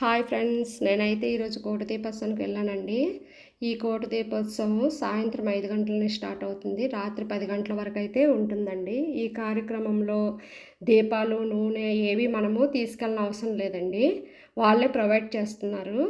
Hi friends నేనైతే ఈరోజు కోటి దీపోత్సవానికి వెళ్ళానండి. ఈ కోటి దీపోత్సవం సాయంత్రం ఐదు గంటల నుంచి స్టార్ట్ అవుతుంది. రాత్రి పది గంటల వరకు అయితే ఉంటుందండి. ఈ కార్యక్రమంలో దీపాలు నూనె ఏవి మనము తీసుకెళ్ళిన అవసరం లేదండి. వాళ్ళే ప్రొవైడ్ చేస్తున్నారు.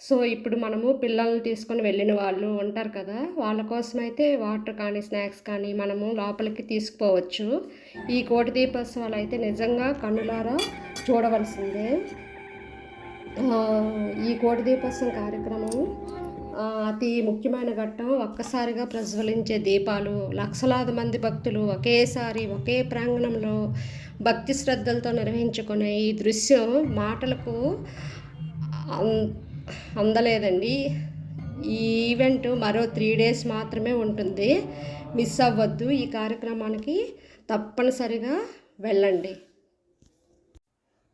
సో ఇప్పుడు మనము పిల్లల్ని తీసుకొని వెళ్ళిన వాళ్ళు ఉంటారు కదా వాళ్ళ కోసం అయితే వాటర్ కానీ స్నాక్స్ కానీ మనము లోపలికి తీసుకుపోవచ్చు. ఈ కోటి దీపోత్సవాలు అయితే నిజంగా కన్నులారా చూడవలసిందే. ఈ కోటి దీపోత్సవం కార్యక్రమం అతి ముఖ్యమైన ఘట్టం ఒక్కసారిగా ప్రజ్వలించే దీపాలు. లక్షలాది మంది భక్తులు ఒకేసారి ఒకే ప్రాంగణంలో భక్తి శ్రద్ధలతో నిర్వహించుకునే ఈ దృశ్యం మాటలకు అం- అందలేదండి. ఈ ఈవెంట్ మరో త్రీ డేస్ మాత్రమే ఉంటుంది. మిస్ అవ్వద్దు ఈ కార్యక్రమానికి. తప్పనిసరిగా వెళ్ళండి.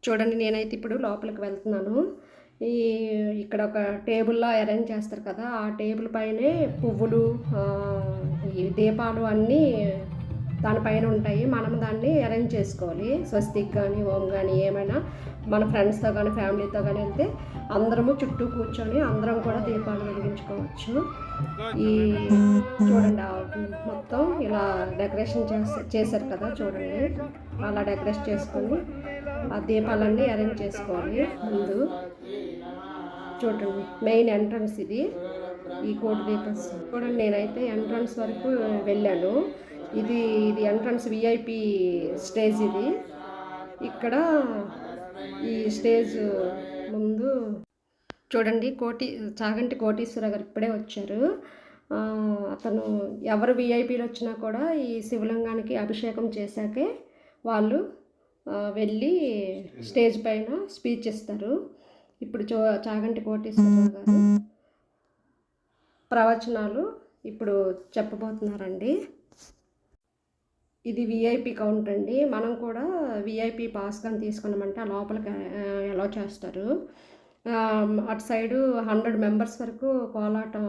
చూడండి నేనైతే ఇప్పుడు లోపలికి వెళ్తున్నాను. ఈ ఇక్కడ ఒక టేబుల్లో అరేంజ్ చేస్తారు కదా ఆ టేబుల్ పైనే పువ్వులు ఈ దీపాలు అన్నీ దానిపైన ఉంటాయి. మనం దాన్ని అరేంజ్ చేసుకోవాలి. స్వస్తిక్ కానీ ఓం కానీ ఏమైనా మన ఫ్రెండ్స్తో కానీ ఫ్యామిలీతో కానీ వెళ్తే అందరము చుట్టూ కూర్చొని అందరం కూడా దీపాలు వెలిగించుకోవచ్చు. ఈ చూడండి ఆ మొత్తం ఇలా డెకరేషన్ చేసి చేశారు కదా చూడండి. అలా డెకరేట్ చేసుకొని ఆ దీపాలన్నీ అరేంజ్ చేసుకోవాలి ముందు. చూడండి మెయిన్ ఎంట్రన్స్ ఇది. ఈ కోటి దీపస్ చూడండి నేనైతే ఎంట్రన్స్ వరకు వెళ్ళాను. ఇది ఇది ఎంట్రన్స్ విఐపి స్టేజ్ ఇది. ఇక్కడ ఈ స్టేజ్ ముందు చూడండి కోటి చాగంటి కోటీశ్వర గారు ఇప్పుడే వచ్చారు. అతను ఎవరు విఐపీలు వచ్చినా కూడా ఈ శివలింగానికి అభిషేకం చేశాకే వాళ్ళు వెళ్ళి స్టేజ్ పైన స్పీచ్ ఇస్తారు. ఇప్పుడు చో చాగంటి కోటేశ్వరరావు గారు ప్రవచనాలు ఇప్పుడు చెప్పబోతున్నారండి. ఇది విఐపి కౌంట్ అండి. మనం కూడా విఐపి పాస్ కానీ తీసుకున్నామంటే ఆ లోపలికి ఎలా చేస్తారు. అటు సైడు హండ్రెడ్ మెంబర్స్ వరకు కోలాటం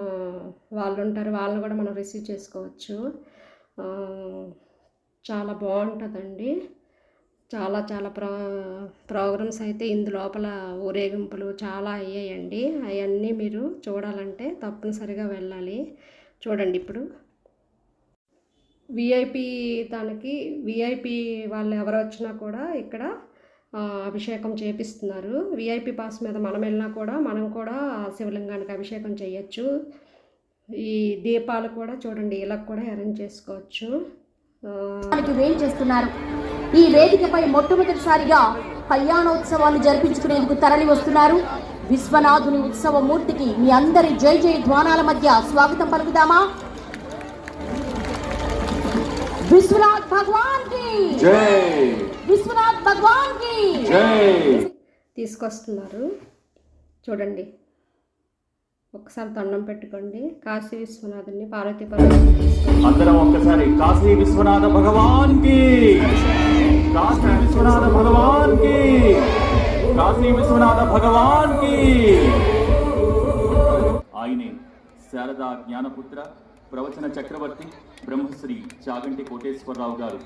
వాళ్ళు ఉంటారు. వాళ్ళని కూడా మనం రిసీవ్ చేసుకోవచ్చు. చాలా బాగుంటుందండి. చాలా చాలా ప్రో ప్రోగ్రామ్స్ అయితే ఇందు లోపల ఊరేగింపులు చాలా అయ్యాయండి. అవన్నీ మీరు చూడాలంటే తప్పనిసరిగా వెళ్ళాలి. చూడండి ఇప్పుడు. విఐపి దానికి విఐపి వాళ్ళు ఎవరు వచ్చినా కూడా ఇక్కడ అభిషేకం చేపిస్తున్నారు. విఐపి పాస్ మీద మనం వెళ్ళినా కూడా మనం కూడా శివలింగానికి అభిషేకం చేయొచ్చు. ఈ దీపాలు కూడా చూడండి ఇలా కూడా అరేంజ్ చేసుకోవచ్చు. ఆ, దానికి వేం చేస్తున్నారు. ఈ వేదికపై మొట్టమొదటిసారిగా కళ్యాణోత్సవాలు జరిపించుకునేందుకు తరలి వస్తున్నారు విశ్వనాథుని ఉత్సవ మూర్తికి మీ అందరి జై జై ధ్వానాల మధ్య స్వాగతం పలుకుదామా? విశ్వనాథ్ భగవాన్కి! విశ్వనాథ్ భగవాన్కి! తీసుకొస్తున్నారు. చూడండి. ఒకసారి దండం పెట్టుకోండి. కాశీ విశ్వనాథుని పార్వతీపురం అందరం ఒక్కసారి కాశీ విశ్వనాథ భగవాన్కి కాశీ విశ్వనాథ భగవాన్కి కాశీ విశ్వనాథ భగవాన్కి ఆయనే శారదా జ్ఞానపుత్ర ప్రవచన చక్రవర్తి బ్రహ్మశ్రీ చాగంటి కోటేశ్వరరావు గారు.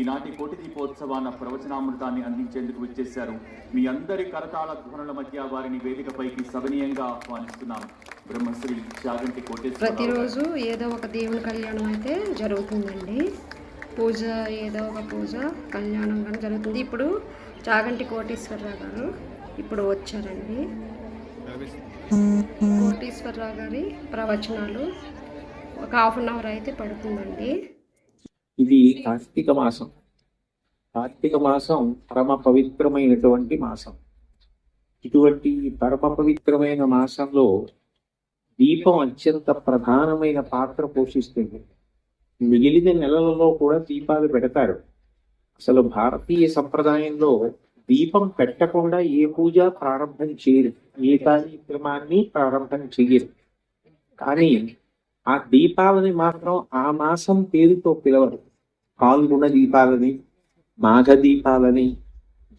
ఈనాటి కోటి దీపోత్సవాన ప్రవచనామృతాన్ని అందించేందుకు విచ్చేశారు. మీ అందరి కరతాళ ధ్వనుల మధ్య వారిని వేదికపైకి సవనీయంగా ఆహ్వానిస్తున్నాం. బ్రహ్మశ్రీ చాగంటి కోటేశ్వర ప్రతిరోజు ఏదో ఒక దేవుని కళ్యాణం అయితే జరుగుతుందండి. పూజ ఏదో ఒక పూజ కళ్యాణం కానీ జరుగుతుంది. ఇప్పుడు చాగంటి కోటేశ్వరరావు గారు ఇప్పుడు వచ్చారండి. కోటేశ్వరరావు గారి ప్రవచనాలు ఒక హాఫ్ అన్ అవర్ అయితే పడుతుందండి. ఇది కార్తీక మాసం. కార్తీక మాసం పరమ పవిత్రమైనటువంటి మాసం. ఇటువంటి పరమ పవిత్రమైన మాసంలో దీపం అత్యంత ప్రధానమైన పాత్ర పోషిస్తుంది. మిగిలిన నెలలలో కూడా దీపాలు పెడతారు. అసలు భారతీయ సంప్రదాయంలో దీపం పెట్టకుండా ఏ పూజ ప్రారంభం చేయరు. ఏ కార్యక్రమాన్ని ప్రారంభం చేయరు. కానీ ఆ దీపాలని మాత్రం ఆ మాసం పేరుతో పిలవరు. పాల్గొన దీపాలని మాఘ దీపాలని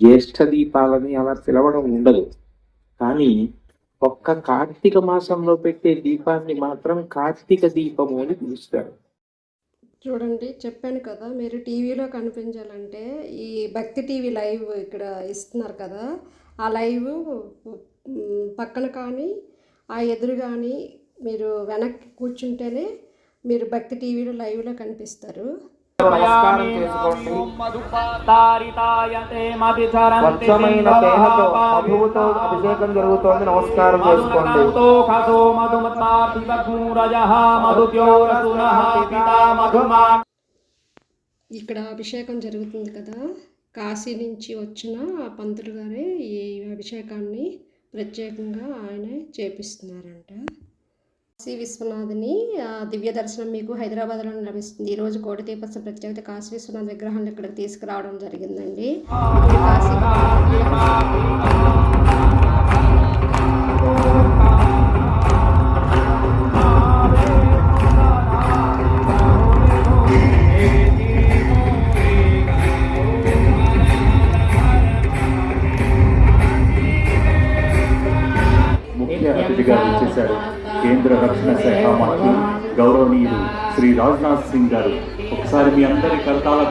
జ్యేష్ఠ దీపాలని అలా పిలవడం ఉండదు. కానీ ఒక్క కార్తీక మాసంలో పెట్టే దీపాన్ని మాత్రం కార్తీక దీపము అని పిలుస్తారు. చూడండి చెప్పాను కదా మీరు టీవీలో కనిపించాలంటే ఈ భక్తి టీవీ లైవ్ ఇక్కడ ఇస్తున్నారు కదా ఆ లైవ్ పక్కన కానీ ఆ ఎదురు కానీ మీరు వెనక్కి కూర్చుంటేనే మీరు భక్తి టీవీలో లైవ్లో కనిపిస్తారు. నమస్కారం చేసుకోండి. స్వచ్ఛమైన తేనెతో మధువుతో అభిషేకం జరుగుతోంది. నమస్కారం చేసుకోండి. ఇక్కడ అభిషేకం జరుగుతుంది కదా. కాశీ నుంచి వచ్చిన ఆ పంతులు గారే ఈ అభిషేకాన్ని ప్రత్యేకంగా ఆయనే చేపిస్తున్నారంట. కాశీ విశ్వనాథుని దివ్య దర్శనం మీకు హైదరాబాద్లో లభిస్తుంది ఈరోజు కోటి దీపోత్సవ ప్రత్యేకత కాశీ విశ్వనాథ్ విగ్రహాన్ని ఇక్కడికి తీసుకురావడం జరిగిందండి కాశీ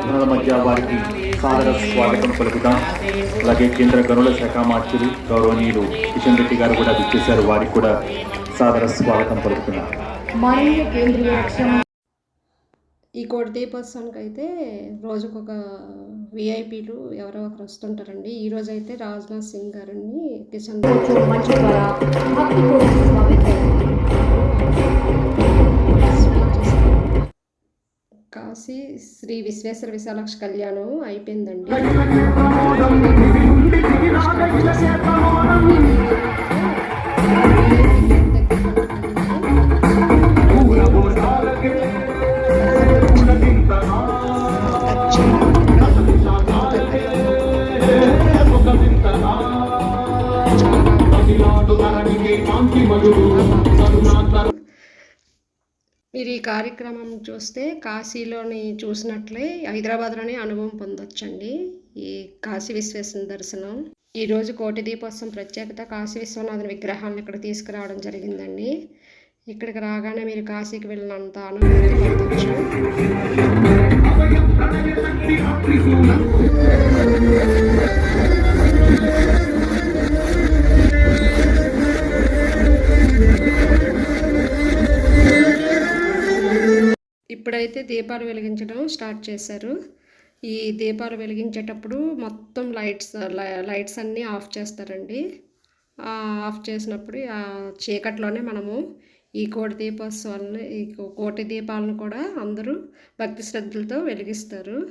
ధ్వనుల మధ్య వారికి సాదర స్వాగతం పలుకుతాం. అలాగే కేంద్ర గనుల శాఖ మంత్రులు గౌరవనీయులు కిషన్ రెడ్డి గారు కూడా విచ్చేశారు వారికి కూడా సాదర స్వాగతం పలుకుతున్నారు ఈ కోటి దీపోత్సవానికి అయితే రోజుకొక విఐపీలు ఎవరో ఒకరు వస్తుంటారండి. ఈ రోజు అయితే రాజ్నాథ్ సింగ్ గారిని కిషన్ కాశీ శ్రీ విశ్వేశ్వర విశాలక్ష కళ్యాణం అయిపోయిందండి. మీరు ఈ కార్యక్రమం చూస్తే కాశీలోని చూసినట్లే హైదరాబాద్లోనే అనుభవం పొందొచ్చండి. ఈ కాశీ విశ్వేశ్వర దర్శనం. ఈరోజు కోటి దీపోత్సవం ప్రత్యేకత కాశీ విశ్వనాథుని విగ్రహాన్ని ఇక్కడ తీసుకురావడం జరిగిందండి. ఇక్కడికి రాగానే మీరు కాశీకి వెళ్ళినంత అనుభూతి పొందొచ్చు. ఇప్పుడైతే దీపాలు వెలిగించడం స్టార్ట్ చేశారు. ఈ దీపాలు వెలిగించేటప్పుడు మొత్తం లైట్స్ లై- లైట్స్ అన్నీ ఆఫ్ చేస్తారండి. ఆఫ్ చేసినప్పుడు ఆ చీకట్లోనే మనము ఈ కోటి దీపోత్సవాలని ఈ కోటి దీపాలను కూడా అందరూ భక్తి శ్రద్ధలతో వెలిగిస్తారు.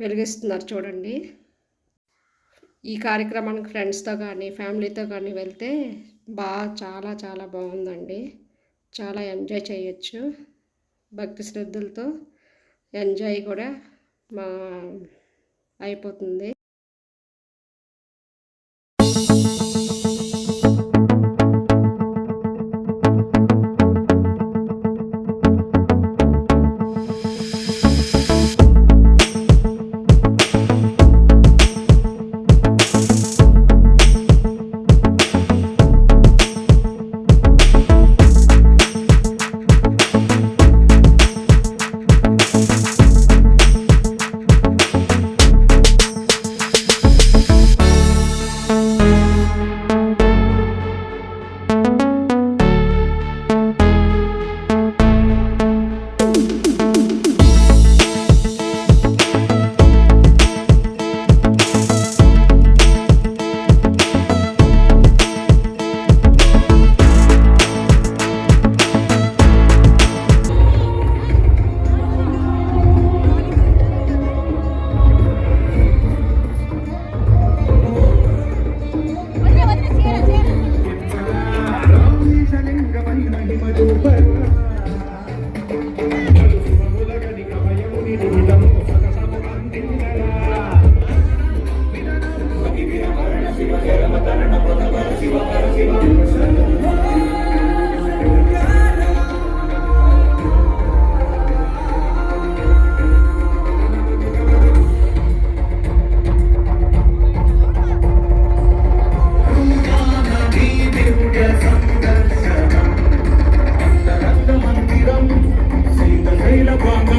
వెలిగిస్తున్నారు చూడండి. ఈ కార్యక్రమానికి ఫ్రెండ్స్తో కానీ ఫ్యామిలీతో కానీ వెళ్తే బాగా చాలా చాలా బాగుందండి. చాలా ఎంజాయ్ చేయొచ్చు. భక్తి శ్రద్ధలతో ఎంజాయ్ కూడా మా అయిపోతుంది. Bamba.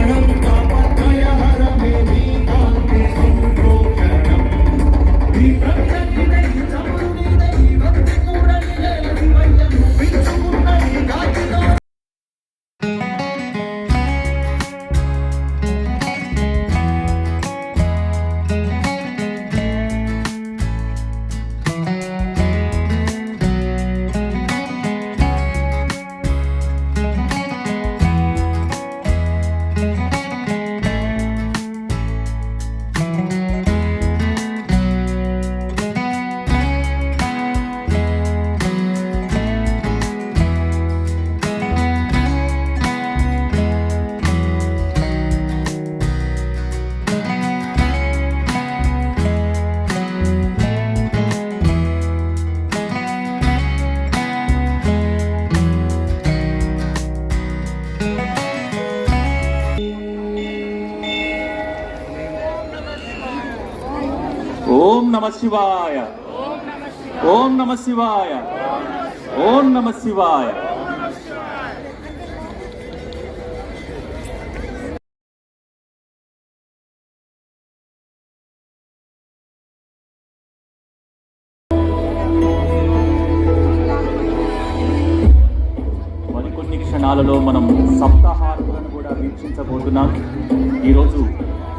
నమ శివాయ. ఓం నమ శివాయ. ఓం నమ శివాయ. మరికొన్ని క్షణాలలో మనం సప్తాహారతులను కూడా వీక్షించబోతున్నాం. ఈరోజు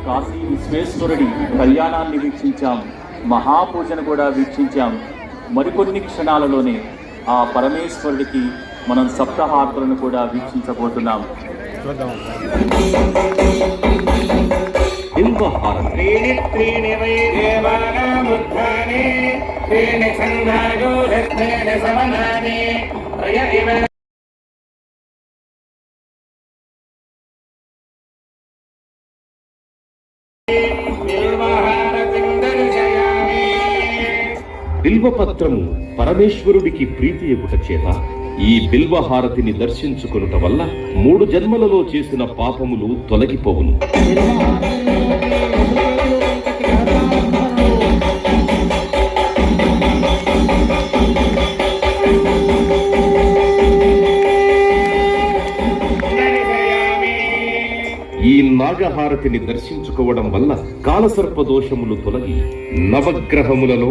కాశీ విశ్వేశ్వరుడి కళ్యాణాన్ని వీక్షించాం. మహాపూజను కూడా వీక్షించాం మరికొన్ని క్షణాలలోనే ఆ పరమేశ్వరుడికి మనం సప్తహారతులను కూడా వీక్షించబోతున్నాం బిల్వహారతి त्रीणि त्रीणि वै देवानामुत्थाने त्रीणि छन्दागोरत्नेन समनानि त्रय इव निर्वहारतिं బిల్వపత్రము పరమేశ్వరుడికి ప్రీతి ఎగుట చేత ఈ బిల్వహారతిని దర్శించుకునుట వల్ల మూడు జన్మలలో చేసిన పాపములు తొలగిపోవును. ఈ నాగహారతిని దర్శించుకోవడం వల్ల కాలసర్ప దోషములు తొలగి నవగ్రహములలో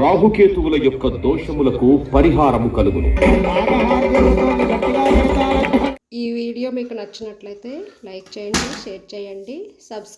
రాహుకేతువుల యొక్క దోషములకు పరిహారము కలుగును. ఈ వీడియో మీకు నచ్చినట్లయితే లైక్ చేయండి షేర్ చేయండి సబ్స్క్రైబ్